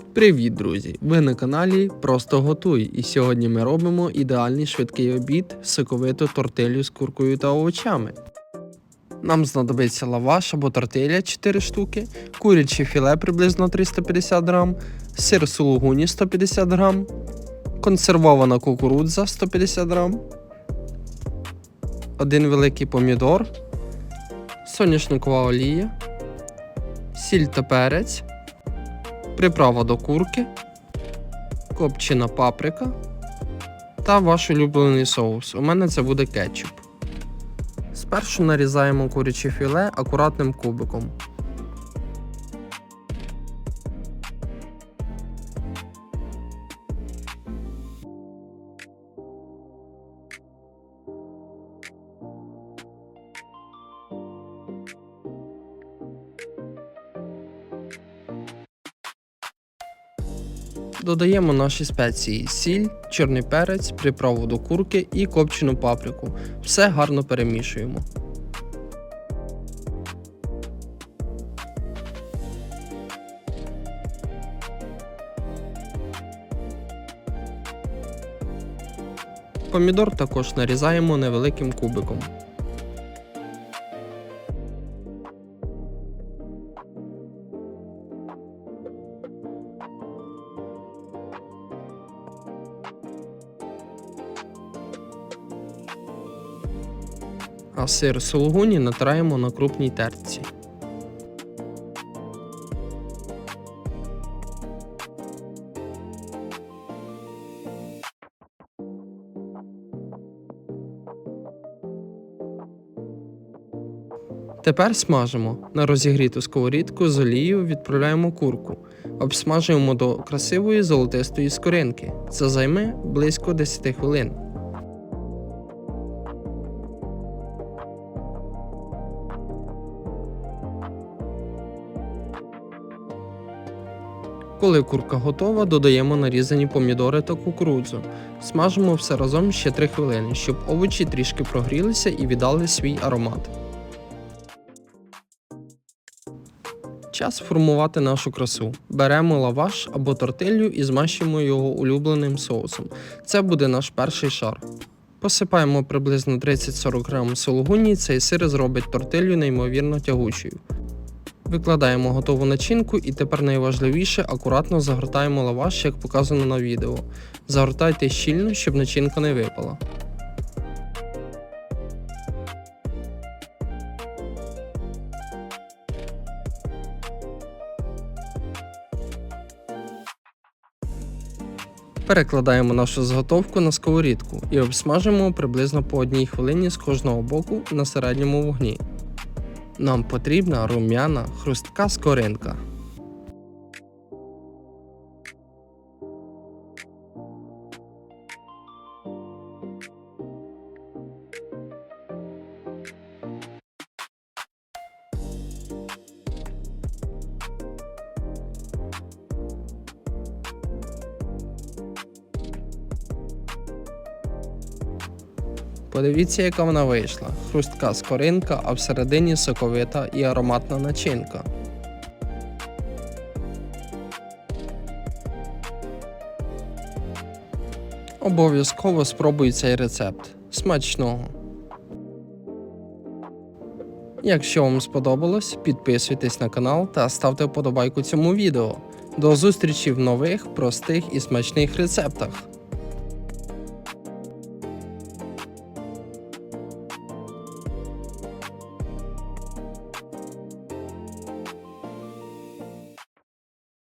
Привіт, друзі! Ви на каналі Просто Готуй. І сьогодні ми робимо ідеальний швидкий обід, соковиту тортилю з куркою та овочами. Нам знадобиться лаваш або тортиля 4 штуки, куряче філе приблизно 350 грам, сир сулугуні 150 грам, консервована кукурудза 150 грам, один великий помідор, соняшникова олія, сіль та перець приправа до курки, копчена паприка та ваш улюблений соус. У мене це буде кетчуп. Спершу нарізаємо куряче філе акуратним кубиком. Додаємо наші спеції сіль, чорний перець, приправу до курки і копчену паприку. Все гарно перемішуємо. Помідор також нарізаємо невеликим кубиком. А сир сулугуні натираємо на крупній терці. Тепер смажимо. На розігріту сковорідку з олією відправляємо курку. Обсмажуємо до красивої золотистої скоринки. Це займе близько 10 хвилин. Коли курка готова, додаємо нарізані помідори та кукурудзу. Смажимо все разом ще 3 хвилини, щоб овочі трішки прогрілися і віддали свій аромат. Час формувати нашу красу. Беремо лаваш або тортилью і змащуємо його улюбленим соусом. Це буде наш перший шар. Посипаємо приблизно 30-40 грам сулугуні, цей сир зробить тортилью неймовірно тягучою. Викладаємо готову начинку і тепер найважливіше акуратно загортаємо лаваш, як показано на відео. Загортайте щільно, щоб начинка не випала. Перекладаємо нашу заготовку на сковорідку і обсмажимо приблизно по одній хвилині з кожного боку на середньому вогні. Нам потрібна рум'яна хрустка скоринка. Подивіться, яка вона вийшла. Хрустка скоринка, а всередині соковита і ароматна начинка. Обов'язково спробуй цей рецепт. Смачного! Якщо вам сподобалось, підписуйтесь на канал та ставте вподобайку цьому відео. До зустрічі в нових, простих і смачних рецептах.